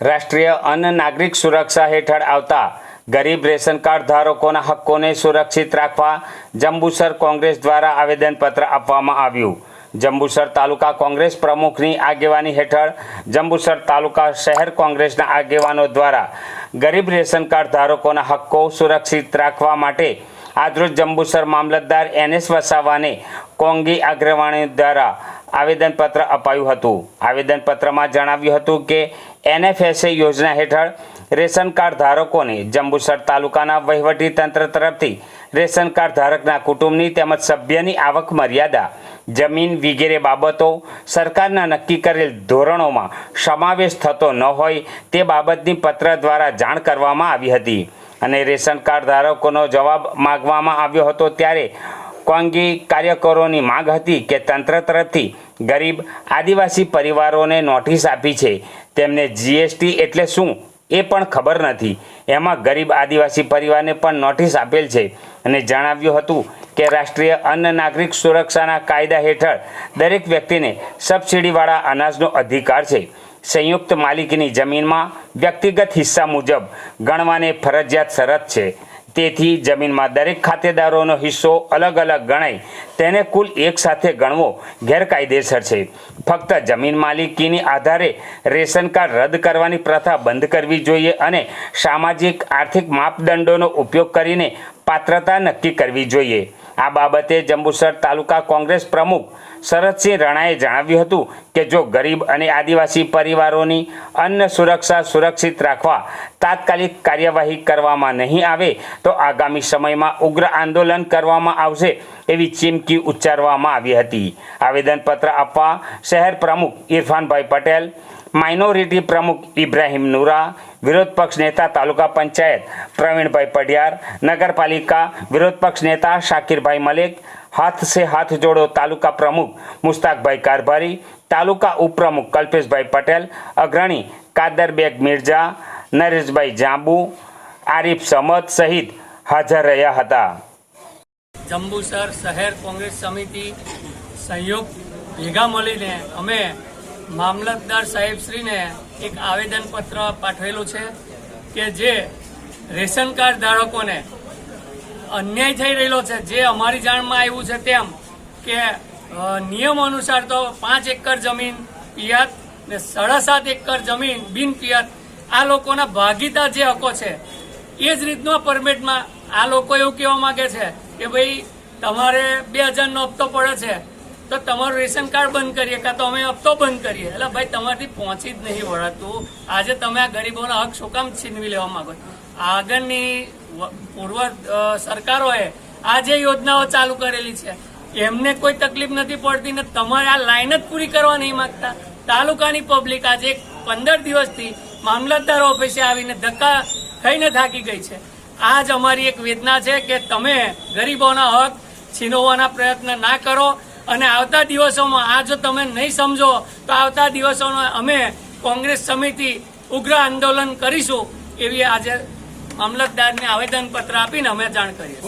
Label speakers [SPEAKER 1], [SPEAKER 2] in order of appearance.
[SPEAKER 1] રાષ્ટ્રીય અન્ન નાગરિક સુરક્ષા હેઠળ આવતા ગરીબ રેશન કાર્ડ ધારકોના હક્કોને સુરક્ષિત રાખવા જંબુસર કોંગ્રેસ દ્વારા આવેદનપત્ર આપવામાં આવ્યું. જંબુસર તાલુકા કોંગ્રેસ પ્રમુખની આગેવાની હેઠળ જંબુસર તાલુકા શહેર કોંગ્રેસના આગેવાનો દ્વારા ગરીબ રેશન કાર્ડ ધારકોના હક્કો સુરક્ષિત રાખવા માટે આજરોજ જંબુસર મામલતદાર એનએસ વસાવાને કોંગી અગ્રવાણી દ્વારા આવેદનપત્ર અપાયું હતું. આવેદનપત્રમાં જણાવ્યું હતું કે એનએફએસએ યોજના હેઠળ રેશન કાર્ડ ધારકોને જંબુસર તાલુકાના વહીવટી તંત્ર તરફથી રેશન કાર્ડ ધારકના કુટુંબની તેમજ સભ્યની આવક મર્યાદા, જમીન વગેરે બાબતો, સરકારના નક્કી કરેલ ધોરણોમાં સમાવેશ થતો ન હોય તે બાબતની પત્ર દ્વારા જાણ કરવામાં આવી હતી અને રેશન કાર્ડ ધારકોનો જવાબ માગવામાં આવ્યો હતો ત્યારે કોંગી કાર્યકરોની માંગ હતી કે તંત્ર તરફથી ગરીબ આદિવાસી પરિવારોને નોટિસ આપી છે. તેમને જીએસટી એટલે શું? એ પણ ખબર નથી. એમાં ગરીબ આદિવાસી પરિવારને પણ નોટિસ આપેલ છે. અને જણાવ્યું હતું કે રાષ્ટ્રીય અન્ન નાગરિક સુરક્ષાના કાયદા હેઠળ દરેક વ્યક્તિને સબસિડીવાળા અનાજનો અધિકાર છે. સંયુક્ત માલિકીની જમીનમાં વ્યક્તિગત હિસ્સા મુજબ ગણવાને ફરજિયાત શરત છે. તેથી જમીનમાં દરેક ખાતેદારોનો હિસ્સો અલગ અલગ ગણાય. તેને કુલ એક સાથે ગણવો ગેરકાયદેસર છે. ફક્ત જમીન માલિકીની આધારે રેશન કાર્ડ રદ કરવાની પ્રથા બંધ કરવી જોઈએ અને સામાજિક આર્થિક માપદંડોનો ઉપયોગ કરીને પાત્રતા નક્કી કરવી જોઈએ. આ બાબતે જંબુસર તાલુકા કોંગ્રેસ પ્રમુખ શરદસિંહ રણાએ જણાવ્યું હતું કે જો ગરીબ અને આદિવાસી પરિવારોની અન્ન સુરક્ષા સુરક્ષિત રાખવા તાત્કાલિક કાર્યવાહી કરવામાં નહીં આવે, તો આગામી સમયમાં ઉગ્ર આંદોલન કરવામાં આવશે એવી ચીમકી ઉચ્ચારવામાં આવી હતી. આવેદનપત્ર આપવા શહેર પ્રમુખ ઇરફાનભાઈ પટેલ માઇનોરિટી પ્રમુખ ઇબ્રાહીમ નુરા વિરોધ પક્ષ નેતા તાલુકા પંચાયત પ્રવીણભાઈ પઢિયાર નગરપાલિકા વિરોધ પક્ષ નેતા શાકિરભાઈ મલિક હાથ સે હાથ જોડો તાલુકા પ્રમુખ મુસ્તાકભાઈ કારભારી તાલુકા ઉપપ્રમુખ કલ્પેશભાઈ પટેલ અગ્રણી કાદરબેગ મિર્જા નરેશભાઈ જાંબુ આરીફ સમદ સહિત હાજર રહ્યા હતા
[SPEAKER 2] જંબુસર શહેર કોંગ્રેસ સમિતિ સહયોગ ભેગા મળીને અમે મામલતદાર સાહેબશ્રીને એક આવેદનપત્ર પાઠવેલું છે કે જે રેશન કાર્ડ ધારકોને અન્યાય થઈ રહેલો છે, જે અમારી જાણમાં આવ્યું છે તેમ કે નિયમ અનુસાર તો પાંચ એકર જમીન પિયત ને સાડા સાત એકર જમીન બિન પિયત આ લોકોના ભાગીદાર જે હકો છે, એ જ રીતનો પરમિટમાં આ લોકો એવું કહેવા માંગે છે કે ભાઈ તમારે બે હજારનો હપ્તો પડે છે તો તમારું રેશન કાર્ડ બંધ કરીએ કાં તો અમે હપ્તો બંધ કરીએ? એટલે ભાઈ, તમારથી પહોંચી જ નહીં વળાતું આજે તમે આ ગરીબોના હક શું કામ છીનવી લેવા માંગો આગળની પૂર્વ સરકારોએ આ જે યોજનાઓ ચાલુ કરેલી છે, એમને કોઈ તકલીફ નથી પડતી ને તમારે આ લાઈન જ પૂરી કરવા નહીં માંગતા? તાલુકાની પબ્લિક આજે પંદર દિવસથી મામલતદાર ઓફિસે આવીને ધક્કા થઈને થાકી ગઈ છે. આ જ અમારી એક વેદના છે કે તમે ગરીબોના હક છીનવવાના પ્રયત્ન ના કરો. અને આવતા દિવસોમાં આ જો તમે નહીં સમજો, તો આવતા દિવસોમાં અમે કોંગ્રેસ સમિતિ ઉગ્ર આંદોલન કરીશું એવી આજે મામલતદારને આવેદનપત્ર આપીને અમે જાણ કરીએ